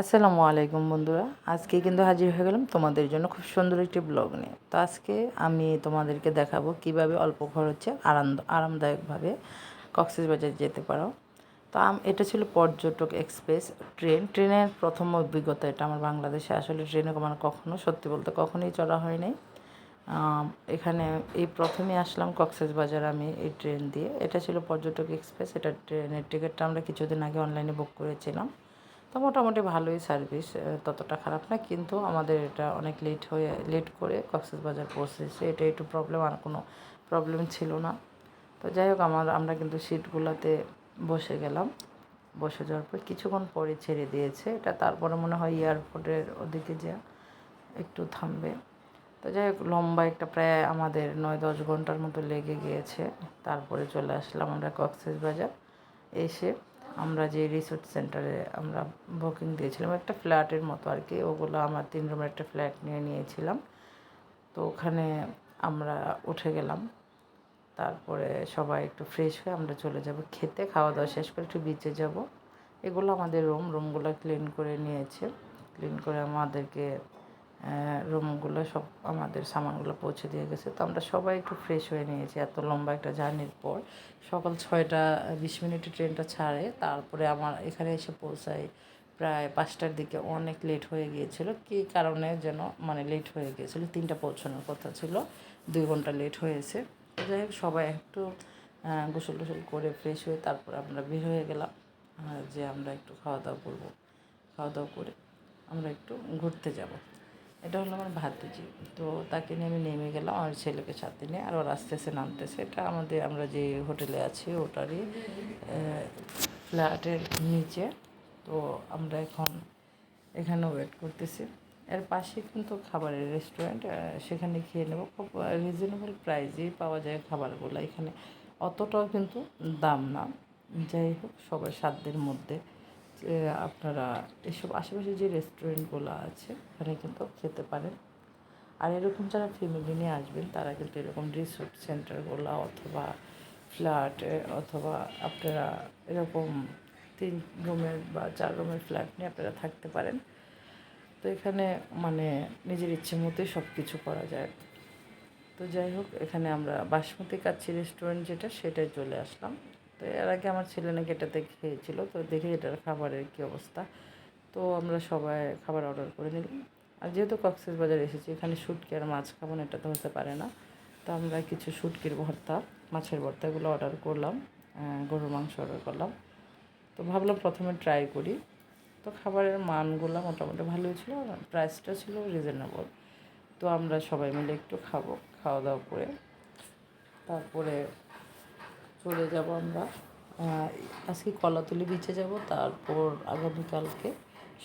আসসালামু আলাইকুম বন্ধুরা। আজকে কিন্তু হাজির হয়ে গেলাম তোমাদের জন্য খুব সুন্দর একটি ব্লগ নিয়ে। তো আজকে আমি তোমাদেরকে দেখাবো কীভাবে অল্প খরচে আরাম আরামদায়কভাবে কক্সবাজার যেতে পারো। তো এটা ছিল পর্যটক এক্সপ্রেস ট্রেন। ট্রেনের প্রথম অভিজ্ঞতা এটা আমার বাংলাদেশে। আসলে ট্রেনে মানে কখনো, সত্যি বলতে কখনোই চড়া হয়নি এখানে এই প্রথমে আসলাম কক্সবাজার আমি এই ট্রেন দিয়ে। এটা ছিল পর্যটক এক্সপ্রেস। এটা ট্রেনের টিকিটটা আমরা কিছুদিন আগে অনলাইনে বুক করেছিলাম। তো মোটামুটি ভালোই সার্ভিস ততটা খারাপ না। কিন্তু আমাদের এটা অনেক লেট হয়ে লেট করে কক্সবাজার পৌঁছেছে। এটা একটু প্রবলেম আর কোনো প্রবলেম ছিল না। তো যাই হোক, আমার, আমরা কিন্তু সিটগুলোতে বসে গেলাম। বসে যাওয়ার পর কিছুক্ষণ পরে ছেড়ে দিয়েছে। এটা তারপরে মনে হয় এয়ারপোর্টের ওদিকে যা, একটু থামবে। তো যাই হোক, লম্বা একটা প্রায় আমাদের নয় দশ ঘণ্টার মতো লেগে গিয়েছে। তারপরে চলে আসলাম আমরা কক্সেস বাজার এসে। আমরা যে রিসোর্ট সেন্টারে আমরা বুকিং দিয়েছিলাম, একটা ফ্ল্যাটের মতো আর কি। ওগুলো আমার তিন রুমের একটা ফ্ল্যাট নিয়ে নিয়েছিলাম। তো ওখানে আমরা উঠে গেলাম। তারপরে সবাই একটু ফ্রেশ হয়ে আমরা চলে যাব খেতে। খাওয়া দাওয়া শেষ করে একটু বিচে যাব। এগুলো আমাদের রুম রুমগুলো ক্লিন করে নিয়েছে। ক্লিন করে আমাদেরকে রুমগুলো সব আমাদের সামানগুলো পৌঁছে দিয়ে গেছে। তো আমরা সবাই একটু ফ্রেশ হয়ে নিয়েছি, এত লম্বা একটা জার্নির পর। সকাল ছয়টা, বিশ মিনিটে ট্রেনটা ছাড়ে, তারপরে আমার এখানে এসে পৌঁছাই প্রায় পাঁচটার দিকে। অনেক লেট হয়ে গিয়েছিল। কী কারণে যেন মানে লেট হয়ে গিয়েছিল, তিনটা পৌঁছানোর কথা ছিল, দুই ঘণ্টা লেট হয়েছে। যাই হোক, সবাই একটু গোসল টোসল করে ফ্রেশ হয়ে তারপর আমরা বের হয়ে গেলাম। যে আমরা একটু খাওয়া দাওয়া করব। খাওয়া দাওয়া করে আমরা একটু ঘুরতে যাব। এটা হলো আমার ভাতিজি। তো তাকে নিয়ে আমি নেমে গেলাম আমার ছেলেকে সাথে নিয়ে আর ওর আস্তে আস্তে নামতেছে। এটা আমাদের, আমরা যে হোটেলে আছি ওটারই ফ্ল্যাটের নিচে। তো আমরা এখন এখানে ওয়েট করতেছি। এর পাশে কিন্তু খাবারের রেস্টুরেন্ট সেখানে খেয়ে নেব। খুব রিজনেবল প্রাইজেই পাওয়া যায় খাবারগুলো। এখানে অতটাও কিন্তু দাম না। যাই হোক, সবার সাধ্যের মধ্যে। আপনারা এসব আশেপাশে যে রেস্টুরেন্টগুলো আছে, ওখানে কিন্তু খেতে পারেন। আর এরকম যারা ফ্যামিলি নিয়ে আসবেন, তারা কিন্তু এরকম রিসোর্ট সেন্টারগুলো অথবা ফ্ল্যাট অথবা আপনারা এরকম তিন রুমের বা চার রুমের ফ্ল্যাট নিয়ে আপনারা থাকতে পারেন। তো এখানে মানে নিজের ইচ্ছে মতোই সব কিছু করা যায়। তো যাই হোক, এখানে আমরা বাসমতি কাচ্ছি রেস্টুরেন্ট যেটা সেটাই চলে আসলাম। তো এর আগে আমার ছেলে নাকি এটাতে খেয়েছিল, তো দেখি এটার খাবারের কী অবস্থা। তো আমরা সবাই খাবার অর্ডার করে নিলাম। আর যেহেতু কক্সেস বাজার এসেছি, এখানে শুটকি আর মাছ খাব না, এটা তো হতে পারে না। তো আমরা কিছু শুটকির ভর্তা, মাছের ভর্তা এগুলো অর্ডার করলাম গরুর মাংস অর্ডার করলাম। তো ভাবলাম প্রথমে ট্রাই করি। তো খাবারের মানগুলো মোটামুটি ভালোই ছিল, আর প্রাইসটা ছিল রিজনেবল তো আমরা সবাই মিলে একটু খাব খাওয়া দাওয়া করে। তারপরে চলে যাব আমরা। আজকে কলাতলি বিচে যাব, তারপর আগামীকালকে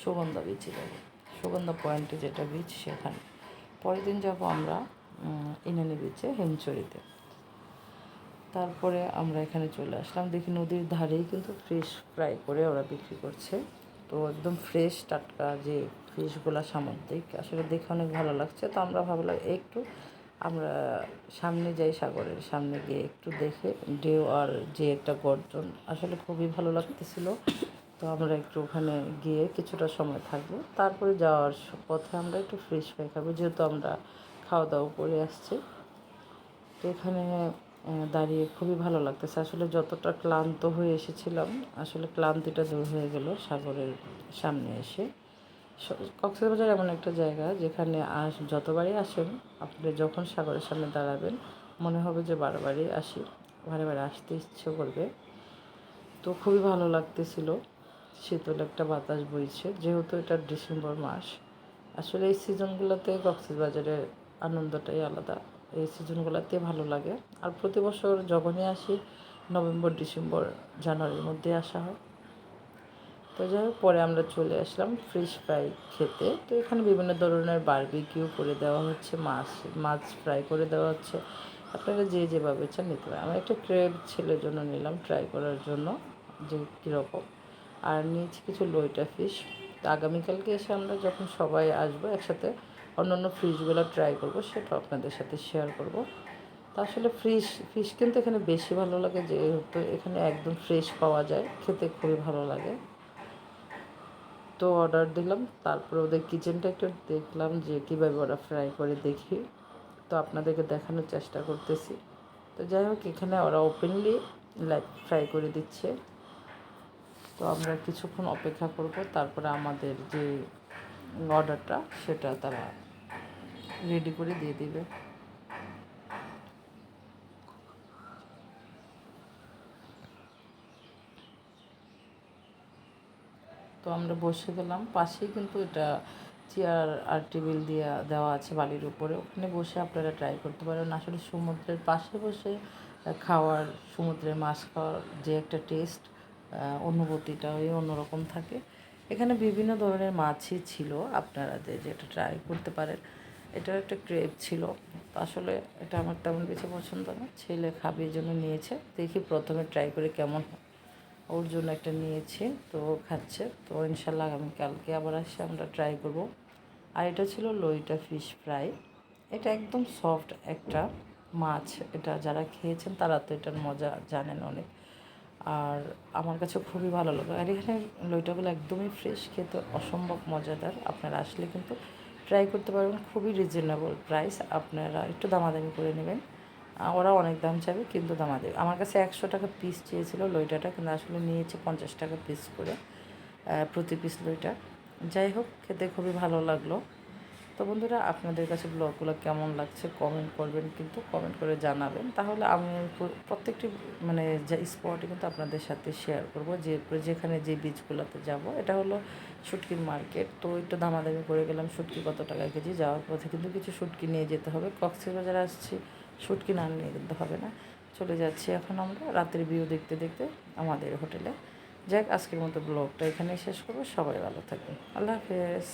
সুগন্ধা বিচে যাব। সুগন্ধা পয়েন্টে যেটা বিচ সেখানে। পরের দিন যাব আমরা ইনানি বিচে হেমচরিতে তারপরে আমরা এখানে চলে আসলাম। দেখি নদীর ধারেই কিন্তু ফ্রেশ ফ্রাই করে ওরা বিক্রি করছে। তো একদম ফ্রেশ টাটকা যে ফিশগুলো সামুদ্রিক, আসলে দেখে অনেক ভালো লাগছে। তো আমরা ভাবলাম একটু আমরা সামনে যাই সাগরের সামনে গিয়ে একটু দেখে, ঢেউ আর যে একটা গর্জন আসলে খুবই ভালো লাগতেছিল। তো আমরা একটু ওখানে গিয়ে কিছুটা সময় থাকব। তারপরে যাওয়ার পথে আমরা একটু ফ্রেশ হয়ে খাব, যেহেতু আমরা খাওয়া দাওয়া করে আসছি। তো এখানে দাঁড়িয়ে খুবই ভালো লাগতেছে। আসলে যতটা ক্লান্ত হয়ে এসেছিলাম, আসলে ক্লান্তিটা দূর হয়ে গেল সাগরের সামনে এসে। কক্সবাজার এমন একটা জায়গা যেখানে আস যতবারই আসেন, আপনি যখন সাগরের সামনে দাঁড়াবেন, মনে হবে যে বারবারই আসি। বারে বারে আসতে ইচ্ছে করবে। তো খুবই ভালো লাগতেছিল। শীতল একটা বাতাস বইছে, যেহেতু এটা ডিসেম্বর মাস। আসলে এই সিজনগুলোতে কক্সবাজারের আনন্দটাই আলাদা। এই সিজনগুলোতে ভালো লাগে। আর প্রতি বছর যখনই আসি, নভেম্বর, ডিসেম্বর, জানুয়ারির মধ্যে আসা হয়। তো যাই হোক পরে আমরা চলে আসলাম ফিশ ফ্রাই খেতে। তো এখানে বিভিন্ন ধরনের বারবিকিউ করে দেওয়া হচ্ছে, মাছ মাছ ফ্রাই করে দেওয়া হচ্ছে। আপনারা যে যেভাবে চান নিতে পারেন। আমি একটা ক্রেব ছেলের জন্য নিলাম ট্রাই করার জন্য, যে কীরকম। আর নিয়েছি কিছু লইটা ফিশ তো আগামীকালকে এসে আমরা যখন সবাই আসব একসাথে, অন্যান্য ফিশগুলো ট্রাই করব, সেটা আপনাদের সাথে শেয়ার করব। তা আসলে ফিশ ফিশ কিন্তু এখানে বেশি ভালো লাগে, যেহেতু এখানে একদম ফ্রেশ পাওয়া যায়, খেতে খুবই ভালো লাগে। তো অর্ডার দিলাম। তারপরে ওদের কিচেনটা একটু দেখলাম যে কীভাবে ওরা ফ্রাই করে দেখি। তো আপনাদেরকে দেখানোর চেষ্টা করতেছি। তো যাই হোক, এখানে ওরা ওপেনলি লাইক ফ্রাই করে দিচ্ছে। তো আমরা কিছুক্ষণ অপেক্ষা করব। তারপরে আমাদের যে অর্ডারটা সেটা তারা রেডি করে দিয়ে দিবে। তো আমরা বসে গেলাম পাশেই কিন্তু এটা চেয়ার আর টেবিল দিয়ে দেওয়া আছে বালির উপরে। ওখানে বসে আপনারা ট্রাই করতে পারেন। আসলে সমুদ্রের পাশে বসে খাওয়ার, সমুদ্রের মাছ খাওয়ার যে একটা টেস্ট অনুভূতিটা ওই অন্যরকম থাকে। এখানে বিভিন্ন ধরনের মাছই ছিল আপনারা যে যেটা ট্রাই করতে পারেন। এটা একটা ক্রেপ ছিল। আসলে এটা আমার তেমন কিছু পছন্দ না। ছেলে খাবে জন্য নিয়েছে। দেখি প্রথমে ট্রাই করে কেমন হয়। ওর জন্য একটা নিয়েছি, তো খাচ্ছে। তো ইনশাল্লাহ আমি কালকে আবার আসে, আমরা ট্রাই করব। আর এটা ছিল লইটা ফিশ ফ্রাই এটা একদম সফট একটা মাছ। এটা যারা খেয়েছেন তারা তো এটার মজা জানেন অনেক। আর আমার কাছে খুবই ভালো লাগে। আর এখানে লইটাগুলো একদমই ফ্রেশ খেতে অসম্ভব মজাদার। আপনারা আসলে কিন্তু ট্রাই করতে পারবেন। খুবই রিজনেবল প্রাইস আপনারা একটু দামাদামি করে নেবেন। ওরা অনেক দাম চাবে, কিন্তু দামাদামি আমার কাছে একশো টাকা পিস চেয়েছিল লইটাটা, কিন্তু আসলে নিয়েছে পঞ্চাশ টাকা পিস করে প্রতি পিস লইটা। যাই হোক, খেতে খুবই ভালো লাগল। তো বন্ধুরা, আপনাদের কাছে ব্লগগুলো কেমন লাগছে কমেন্ট করবেন, কিন্তু কমেন্ট করে জানাবেন। তাহলে আমি প্রত্যেকটি মানে যে স্পটে কিন্তু আপনাদের সাথে শেয়ার করব। যে যেখানে যে বীজগুলোতে যাব, এটা হলো শুটকির মার্কেট তো একটু দামাদামি করে গেলাম শুটকি কত টাকা কেজি, যাওয়ার পথে কিন্তু কিছু শুটকি নিয়ে যেতে হবে। কক্সবাজার আসছি শুটকি না নিয়ে কিন্তু হবে না। চলে যাচ্ছি এখন আমরা রাতের ভিউ দেখতে দেখতে আমাদের হোটেলে। যাক, আজকের মতো ব্লগটা এখানেই শেষ করব। সবাই ভালো থাকবে আল্লাহ হাফেজ।